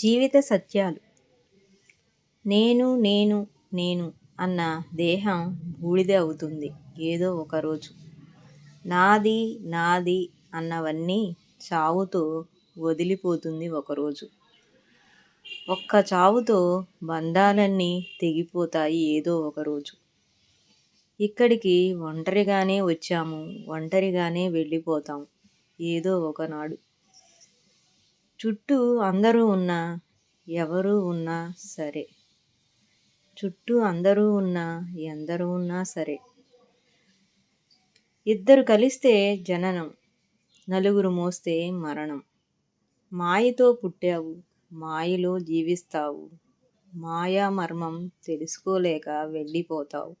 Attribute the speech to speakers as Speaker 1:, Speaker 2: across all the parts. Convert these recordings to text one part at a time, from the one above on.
Speaker 1: జీవిత సత్యాలు. నేను నేను నేను అన్న దేహం బూడిద అవుతుంది ఏదో ఒకరోజు నాది నాది అన్నవన్నీ చావుతో వదిలిపోతుంది ఒకరోజు ఒక్క చావుతో బంధాలన్నీ తెగిపోతాయి ఏదో ఒకరోజు ఇక్కడికి ఒంటరిగానే వచ్చాము ఒంటరిగానే వెళ్ళిపోతాం ఏదో ఒకనాడు చుట్టూ అందరూ ఉన్నా ఎవరు ఉన్నా సరే. చుట్టూ అందరూ ఉన్నా ఎందరూ ఉన్నా సరే. ఇద్దరు కలిస్తే జననం నలుగురు మోస్తే మరణం. మాయతో పుట్టావు మాయలో జీవిస్తావు. మాయా మర్మం తెలుసుకోలేక వెళ్ళిపోతావు.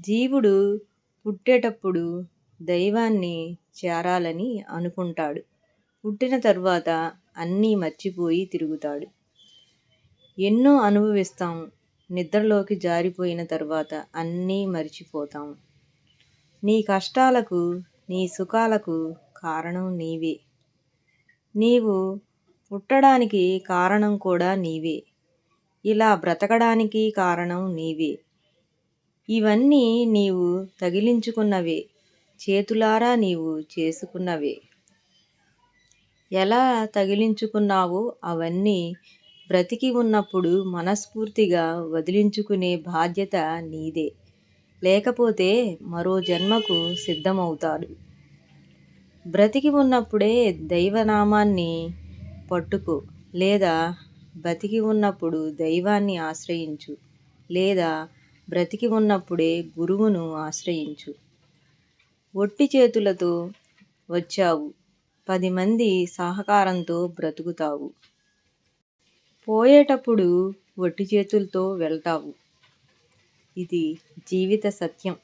Speaker 1: జీవుడు పుట్టేటప్పుడు దైవాన్ని చేరాలని అనుకుంటాడు. పుట్టిన తరువాత అన్నీ మర్చిపోయి తిరుగుతాడు. ఎన్నో అనుభవిస్తాం. నిద్రలోకి జారిపోయిన తర్వాత అన్నీ మర్చిపోతాం. నీ కష్టాలకు నీ సుఖాలకు కారణం నీవే. నీవు పుట్టడానికి కారణం కూడా నీవే. ఇలా బ్రతకడానికి కారణం నీవే. ఇవన్నీ నీవు తగిలించుకున్నవే. చేతులారా నీవు చేసుకున్నవే. ఎలా తగిలించుకున్నావో అవన్నీ బ్రతికి ఉన్నప్పుడు మనస్ఫూర్తిగా వదిలించుకునే బాధ్యత నీదే. లేకపోతే మరో జన్మకు సిద్ధమవుతాడు. బ్రతికి ఉన్నప్పుడే దైవనామాన్ని పట్టుకో లేదా బ్రతికి ఉన్నప్పుడు దైవాన్ని ఆశ్రయించు లేదా బ్రతికి ఉన్నప్పుడే గురువును ఆశ్రయించు. ఒట్టి చేతులతో వచ్చావు. పది మంది సహకారంతో బ్రతుకుతావు. పోయేటప్పుడు ఒట్టి చేతులతో వెళ్తావు. ఇది జీవిత సత్యం.